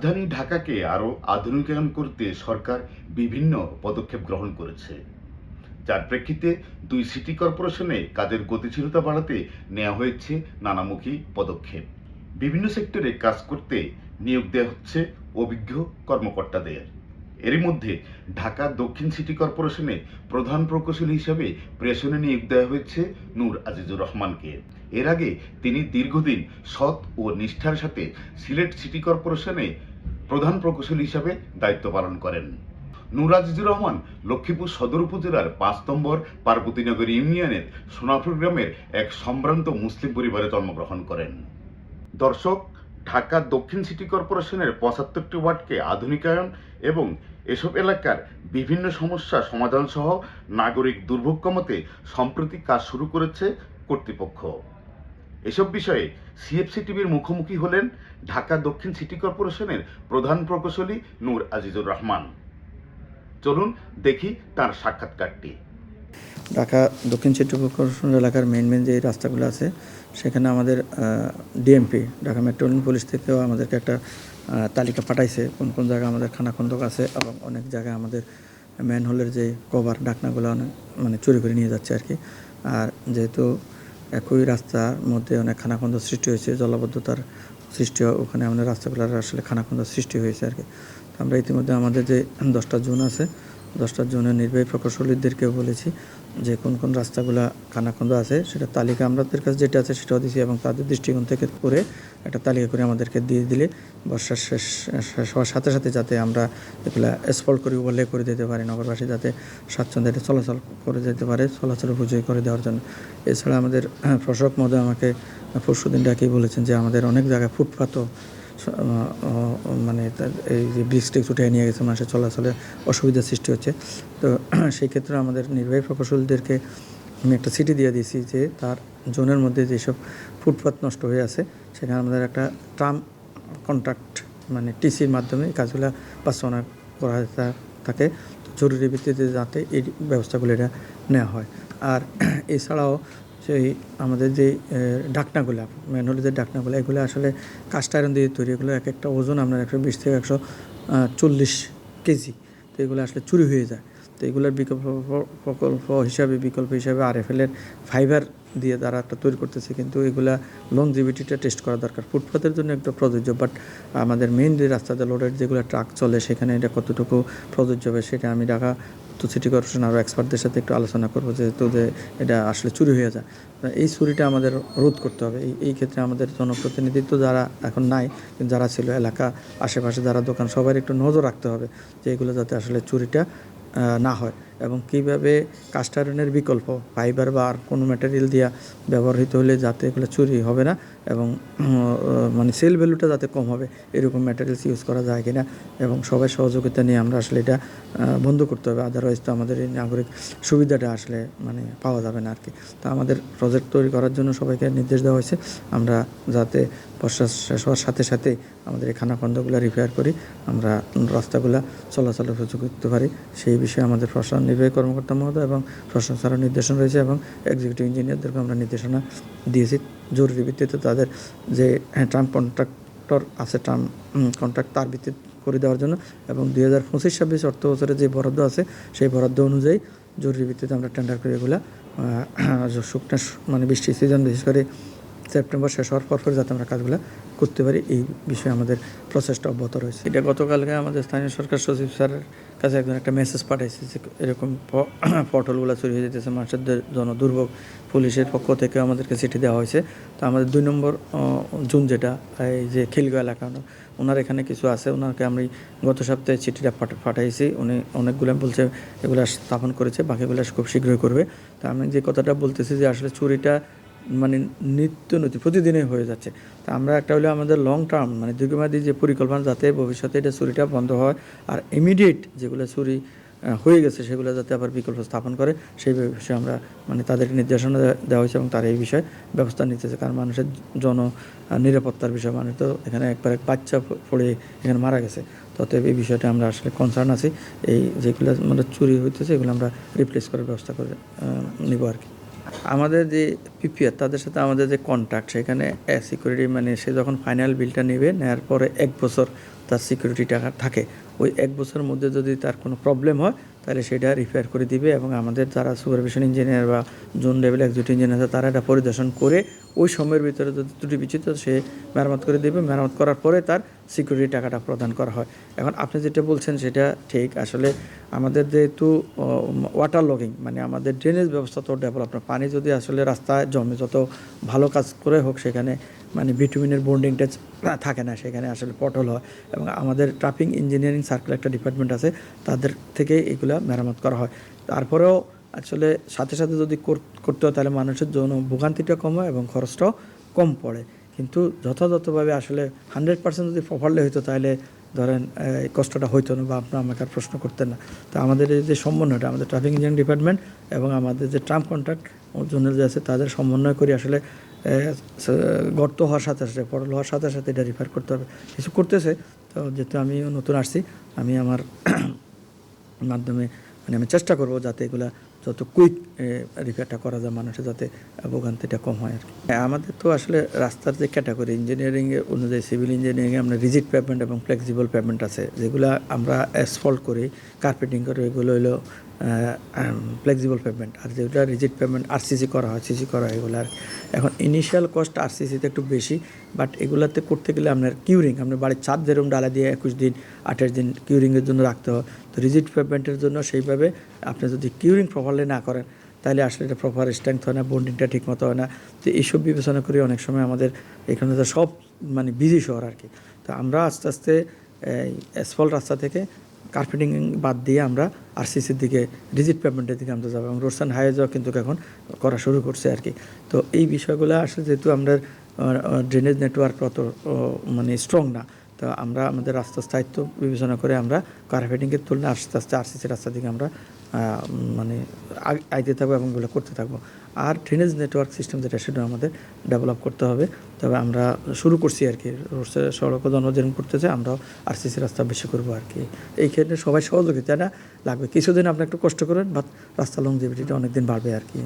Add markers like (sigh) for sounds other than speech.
রাজধানী ঢাকাকে আরও আধুনিকায়ন করতে সরকার বিভিন্ন পদক্ষেপ গ্রহণ করেছে। যার প্রেক্ষিতে দুই সিটি কর্পোরেশনে কাজের গতিশীলতা বাড়াতে নেওয়া হয়েছে নানামুখী পদক্ষেপ। বিভিন্ন সেক্টরে কাজ করতে নিয়োগ দেওয়া হচ্ছে অভিজ্ঞ কর্মকর্তাদের। এরই মধ্যে ঢাকা দক্ষিণ সিটি কর্পোরেশনে প্রধান প্রকৌশলী হিসাবে প্রেষণে নিয়োগ দেওয়া হয়েছে নূর আজিজুর রহমানকে। এর আগে তিনি দীর্ঘদিন সৎ ও নিষ্ঠার সাথে সিলেট সিটি কর্পোরেশনে প্রধান প্রকৌশলী হিসাবে দায়িত্ব পালন করেন। নূর আজিজুর রহমান লক্ষ্মীপুর সদর উপজেলার পাঁচ নম্বর পার্বতীনগর ইউনিয়নের সোনাপুর গ্রামের এক সম্ভ্রান্ত মুসলিম পরিবারে জন্মগ্রহণ করেন। দর্শক, ঢাকা দক্ষিণ সিটি কর্পোরেশনের পঁচাত্তরটি ওয়ার্ডকে আধুনিকায়ন এবং এসব এলাকার বিভিন্ন সমস্যা সমাধান সহ নাগরিক দুর্ভোগ কমাতে সম্প্রতি কাজ শুরু করেছে কর্তৃপক্ষ। এসব বিষয়ে সিএফসি টিভির মুখোমুখি হলেন ঢাকা দক্ষিণ সিটি কর্পোরেশনের প্রধান প্রকৌশলী নূর আজিজুর রহমান। চলুন দেখি তার সাক্ষাৎকারটি। ঢাকা দক্ষিণ সিটি কর্পোরেশন এলাকার মেন মেন যে রাস্তাগুলো আছে, সেখানে আমাদের ডিএমপি ঢাকা মেট্রোপলিটন পুলিশ থেকেও আমাদেরকে একটা তালিকা পাঠাইছে কোন কোন জায়গায় আমাদের খানাখন্দক আছে এবং অনেক জায়গায় আমাদের ম্যানহোলের যে কভার ডাকনাগুলো মানে চুরি করে নিয়ে যাচ্ছে আর কি। আর যেহেতু একই রাস্তার মধ্যে অনেক খানাখন্দ সৃষ্টি হয়েছে, জলাবদ্ধতার সৃষ্টি হয় ওখানে আমাদের রাস্তাগুলোর আসলে খানাখন্দ সৃষ্টি হয়েছে আর কি। আমরা ইতিমধ্যে আমাদের যে দশটা জোন আছে দশটা জোনের নির্বাহী প্রকৌশলীদেরকেও বলেছি যে কোন কোন রাস্তাগুলো খানাখন্দ আছে সেটা তালিকা আমাদের কাছে যেটা আছে সেটাও দিয়েছি এবং তাদের দৃষ্টিকোণ থেকে করে একটা তালিকা করে আমাদেরকে দিয়ে দিলে বর্ষার শেষ শেষ হওয়ার সাথে সাথে যাতে আমরা এগুলা স্পল্ট করে ওভারলে করে দিতে পারি নগরবাসী যাতে স্বাচ্ছন্দ্যে চলাচল করে যেতে পারে চলাচল উপযোগী করে দেওয়ার জন্য। এছাড়া আমাদের আহ, প্রশাসক মহোদয় আমাকে পরশু দিন ডাকেই বলেছেন যে আমাদের অনেক জায়গায় আহ, মানে তার এই যে ব্রিজ টিক্স উঠে নিয়ে গেছে, মানুষের চলাচলে অসুবিধার সৃষ্টি হচ্ছে। তো (clears throat) সেই ক্ষেত্রে আমাদের নির্বাহী প্রকৌশলীদেরকে আমি একটা সিটি দিয়ে দিয়েছি যে, তার জোনের মধ্যে যেসব ফুটপাত নষ্ট হয়ে আছে, সেখানে আমাদের একটা ট্রাম কন্ট্রাক্ট মানে টিসির মাধ্যমে কাজগুলো বাস্তবায়ন করা থাকে। জরুরি ভিত্তিতে যাতে এই ব্যবস্থাগুলো এটা নেওয়া হয়। আর এছাড়াও সেই আমাদের যে ডাকনাগুলো ম্যানুয়ালি যে ডাকনাগুলো, এগুলো আসলে কাস্ট আয়রন দিয়ে তৈরি এগুলো এক একটা ওজন আপনার একশো বিশ থেকে একশো চল্লিশ কেজি। তো এগুলো আসলে চুরি হয়ে যায়। তো এগুলোর বিকল্প, প্রকল্প হিসাবে, বিকল্প হিসাবে আরএফএলের ফাইবার দিয়ে তারা একটা তৈরি করতেছে। কিন্তু এগুলা লংজিভিটিটা টেস্ট করা দরকার। ফুটপাতের জন্য একটা প্রযোজ্য বাট আমাদের মেইন যে রাস্তাতে লোডের যেগুলো ট্রাক চলে, সেখানে এটা কতটুকু প্রযোজ্য হবে, সেটা আমি ঢাকা তো সিটি কর্পোরেশন আরও এক্সপার্টদের সাথে একটু আলোচনা করব যেহেতু যে এটা আসলে চুরি হয়ে যায়। এই চুরিটা আমাদের রোধ করতে হবে। এই এই ক্ষেত্রে আমাদের জনপ্রতিনিধিত্ব যারা এখন নাই, যারা ছিল এলাকা আশেপাশে যারা দোকান, সবার একটু নজর রাখতে হবে যে এগুলো যাতে আসলে চুরিটা না হয়। এবং কীভাবে কাস্টারনের বিকল্প, ফাইবার বা আর কোনো ম্যাটেরিয়াল দিয়া ব্যবহৃত হলে যাতে এগুলো চুরি হবে না এবং মানে সেল ভ্যালুটা যাতে কম হবে, এরকম ম্যাটেরিয়ালস ইউজ করা যায় কিনা এবং সবাই সহযোগিতা নিয়ে আমরা আসলে এটা বন্ধ করতে হবে। আদারওয়াইজ তো আমাদের এই নাগরিক সুবিধাটা আসলে মানে পাওয়া যাবে না আর কি তো আমাদের প্রজেক্ট তৈরি করার জন্য সবাইকে নির্দেশ দেওয়া হয়েছে। আমরা যাতে বর্ষা শেষ হওয়ার সাথে সাথে আমাদের এই খানাখন্দগুলো রিপেয়ার করি, আমরা রাস্তাগুলো চলাচলের সুযোগ করতে পারি সেই বিষয়ে আমাদের প্রশাসন নির্বাহী কর্মকর্তা মহোদয় এবং প্রশাসন স্যারের নির্দেশনা রয়েছে এবং এক্সিকিউটিভ ইঞ্জিনিয়ারদেরকে আমরা নির্দেশনা দিয়েছি। জরুরি ভিত্তিতে তাদের যে ট্রাম কন্ট্রাক্টর আছে ট্রাম কন্ট্রাক্ট তার ভিত্তিতে করে দেওয়ার জন্য এবং দুই হাজার পঁচিশ, ছাব্বিশ অর্থ বছরে যে বরাদ্দ আছে, সেই বরাদ্দ অনুযায়ী জরুরি ভিত্তিতে আমরা টেন্ডার করে এগুলো শুকনো মানে বৃষ্টির সিজন বিশেষ করে সেপ্টেম্বর শেষ হওয়ার পর পর যাতে আমরা কাজগুলো করতে পারি, এই বিষয়ে আমাদের প্রচেষ্টা অব্যাহত রয়েছে। এটা গতকালকে আমাদের স্থানীয় সরকার সচিব স্যারের কাছে একজন একটা মেসেজ পাঠাইছে যে এরকম পটলগুলো চুরি হয়ে যেতেছে মানুষের দ- জন দুর্ভোগ। পুলিশের পক্ষ থেকে আমাদেরকে চিঠি দেওয়া হয়েছে। তো আমাদের দুই নম্বর জুন যেটা, এই যে খিলগাঁও এলাকা, ওনার এখানে কিছু আছে, ওনাকে আমি গত সপ্তাহে চিঠিটা পাঠা- পাঠাইছি। উনি অনেকগুলো বলছে, এগুলো স্থাপন করেছে, বাকিগুলো খুব শীঘ্রই করবে। তো আমি যে কথাটা বলতেছি যে আসলে চুরিটা মানে নিত্য নতুন প্রতিদিনই হয়ে যাচ্ছে। তা আমরা একটা হলে আমাদের লং টার্ম মানে দীর্ঘমেয়াদী যে পরিকল্পনা, যাতে ভবিষ্যতে এটা চুরিটা বন্ধ হয় আর ইমিডিয়েট যেগুলো চুরি হয়ে গেছে সেগুলো যাতে আবার বিকল্প স্থাপন করে, সেই বিষয়ে আমরা মানে তাদেরকে নির্দেশনা দেওয়া হয়েছে এবং তারা এই বিষয়ে ব্যবস্থা নিতেছে কারণ মানুষের জন নিরাপত্তার বিষয় মানুষ তো এখানে একবার এক বাচ্চা পড়ে এখানে মারা গেছে। ততএব এই বিষয়টা আমরা আসলে কনসার্ন আছি। এই যেগুলো মানে চুরি হইতেছে, এগুলো আমরা রিপ্লেস করার ব্যবস্থা করে নিব আর কি। আমাদের যে পিপিআর তাদের সাথে আমাদের যে কন্ট্রাক্ট সেখানে সিকিউরিটি মানে সে যখন ফাইনাল বিলটা নেবে নেওয়ার পরে এক বছর তার সিকিউরিটি টাকা থাকে। ওই এক বছরের মধ্যে যদি তার কোনো প্রবলেম হয় তাহলে সেটা রিপেয়ার করে দিবে এবং আমাদের যারা সুপারভিশন ইঞ্জিনিয়ার বা জোন লেভেল এক্সিকিউটিভ ইঞ্জিনিয়ার আছে, তারা এটা পরিদর্শন করে ওই সময়ের ভিতরে যদি ত্রুটি বিচিত সে মেরামত করে দেবে। মেরামত করার পরে তার সিকিউরিটি টাকাটা প্রদান করা হয়। এখন আপনি যেটা বলছেন, সেটা ঠিক। আসলে আমাদের যেহেতু ওয়াটার লগিং মানে আমাদের ড্রেনেজ ব্যবস্থা তো ডেভেলপ পানি যদি আসলে রাস্তায় জমে, যত ভালো কাজ করে হোক সেখানে মানে ভিটামিনের বন্ডিংটা থাকে না, সেখানে আসলে পটল হয় এবং আমাদের ট্রাফিক ইঞ্জিনিয়ারিং সার্কেল একটা ডিপার্টমেন্ট আছে, তাদের থেকে এগুলা মেরামত করা হয়। তারপরেও আসলে সাথে সাথে যদি করতে হয়, তাহলে মানুষের জন্য ভোগান্তিটা কম হয় এবং খরচটাও কম পড়ে। কিন্তু যথাযথভাবে আসলে হান্ড্রেড পার্সেন্ট যদি প্রপারলি হইতো, তাহলে ধরেন এই কষ্টটা হইতো না বা আপনার আমাকে আর প্রশ্ন করতেন না। তো আমাদের এই যে সমন্বয়টা, আমাদের ট্রাফিক ইঞ্জিনিয়ারিং ডিপার্টমেন্ট এবং আমাদের যে ট্রাম্প কন্ট্রাক্ট জন্য যে আছে, তাদের সমন্বয় করে আসলে গর্ত হওয়ার সাথে সাথে পটল হওয়ার সাথে সাথে এটা রিপেয়ার করতে হবে। কিছু করতেছে, তো যেহেতু আমি নতুন আসছি, আমি আমার (clears throat) মাধ্যমে মানে আমি চেষ্টা করব যাতে এগুলা যত কুইক রিপেয়ারটা করা যায় মানুষের যাতে ভোগান্তিটা কম হয় আর আমাদের তো আসলে রাস্তার যে ক্যাটাগরি ইঞ্জিনিয়ারিং অনুযায়ী সিভিল ইঞ্জিনিয়ারিং আমরা রিজিট পেমেন্ট এবং ফ্লেক্সিবল পেমেন্ট আছে। যেগুলো আমরা অ্যাসফল্ট করি কার্পেটিং করে, এগুলো হলো ফ্লেক্সিবল পেমেন্ট আর যেগুলো রিজিট পেমেন্ট আরসিসি করা হয় সিসি করা হয় এগুলো আর এখন ইনিশিয়াল কস্ট আরসিসিতে একটু বেশি বাট এগুলোতে করতে গেলে আপনার কিউরিং আপনার বাড়ির ছাদ যেরকম ডালা দিয়ে একুশ দিন, আঠাশ দিন কিউরিংয়ের জন্য রাখতে হয়। তো রিজিট পেমেন্টের জন্য সেইভাবে আপনি যদি কিউরিং প্রপারলি না করেন, তাহলে আসলে এটা প্রপার স্ট্রেংথ হয় না বন্ডিংটা ঠিক মতো হয় না। তো এইসব বিবেচনা করে অনেক সময় আমাদের এখানে তো সব মানে বিজি শহর আর কি। তো আমরা আস্তে আস্তে, এই অ্যাসফল্ট রাস্তা থেকে কার্পেটিং বাদ দিয়ে আমরা আরসিসির দিকে ডিজিট পেমেন্টের দিকে আমরা যাব এবং রোডসান হাইওয়ে কিন্তু এখন করা শুরু করছে আর কি। তো এই বিষয়গুলো আসলে যেহেতু আমরা ড্রেনেজ নেটওয়ার্ক অত মানে স্ট্রং না তো আমরা আমাদের রাস্তার স্থায়িত্ব বিবেচনা করে আমরা কার্পেটিংয়ের তুলনায় আস্তে আস্তে আরসিসি রাস্তার দিকে আমরা মানে আইতে থাকব এবং এগুলো করতে থাকব। আর ড্রেনেজ নেটওয়ার্ক সিস্টেম যেটা সেটা আমাদের ডেভেলপ করতে হবে। তবে আমরা শুরু করছি আর কি। সড়ক জন যেরকম করতেছে আমরাও আরসিসি রাস্তা বেশি করব আর কি। এই ক্ষেত্রে সবাই সহযোগিতা না? লাগবে। কিছুদিন আপনি একটু কষ্ট করেন বাট রাস্তা লংজিভিটিটা অনেক দিন বাড়বে আর কি।